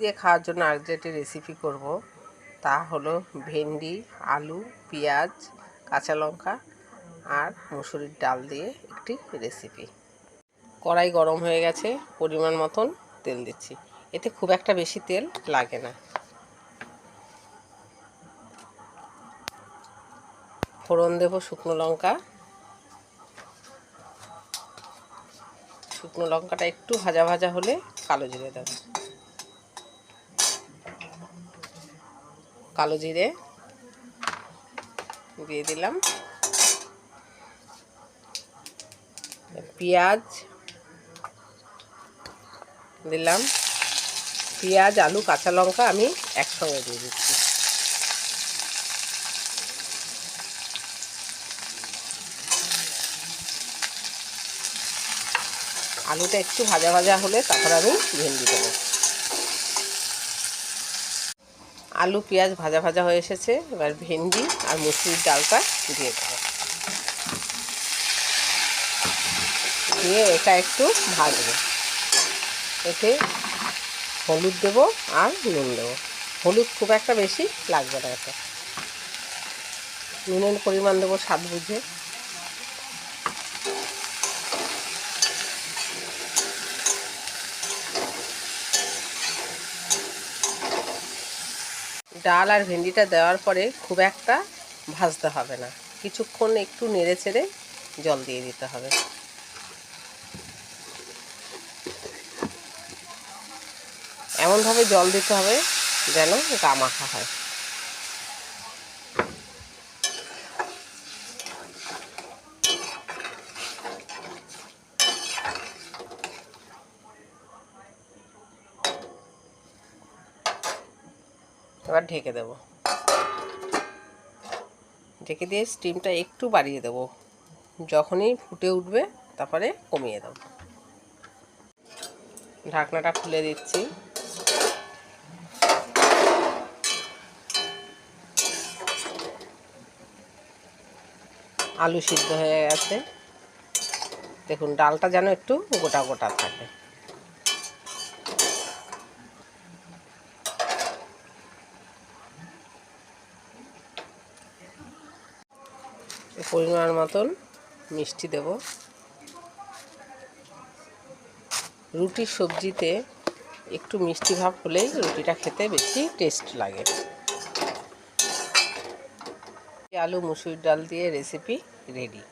দিয়ে খাওয়ার জন্য আর যেটি রেসিপি করব। তা হলো ভেন্ডি, আলু, পেঁয়াজ, কাঁচা লঙ্কা আর মুসুরির ডাল দিয়ে একটি রেসিপি কড়াই গরম হয়ে গেছে, পরিমাণ মতন তেল দিচ্ছি। এতে খুব একটা বেশি তেল লাগে না। ফোড়ন দেব শুকনো লঙ্কা। শুকনো লঙ্কাটা একটু ভাজা ভাজা হলে কালো জিরে দেব। কালো জিরে দিয়ে দিলাম। পেঁয়াজ দিলাম। পেঁয়াজ, আলু, কাঁচা লঙ্কা আমি একসঙ্গে দিয়ে দিচ্ছি। আলুটা একটু ভাজা ভাজা হলে তারপর আমি ভেন্ডি দেবো। আলু, পেঁয়াজ ভাজা ভাজা হয়ে এসেছে। এবার ভেন্ডি আর মুসুরির ডালটা দিয়ে দেবো। দিয়ে এটা একটু ভাজবো। এতে হলুদ দেব আর নুন দেবো। হলুদ খুব একটা বেশি লাগবে না এতে। নুনের পরিমাণ দেবো স্বাদ বুঝে। ডাল আর ভেন্ডিটা দেওয়ার পরে খুব একটা ভাজতে হবে না। কিছুক্ষণ একটু নেড়ে ছেড়ে জল দিয়ে দিতে হবে। এমনভাবে জল দিতে হবে যেন গা মাখা হয়। এবার ঢেকে দেব। ঢেকে দিয়ে স্টিমটা একটু বাড়িয়ে দেব। যখনই ফুটে উঠবে তারপরে কমিয়ে দেব। ঢাকনাটা খুলে দিচ্ছি। আলু সিদ্ধ হয়ে গেছে। দেখুন, ডালটা যেন একটু গোটা গোটা থাকে। পরিমাণ মতন মিষ্টি দেব। রুটির সবজিতে একটু মিষ্টি ভাব হলেই রুটিটা খেতে বেশি টেস্ট লাগে। আলু, মুসুর ডাল দিয়ে রেসিপি রেডি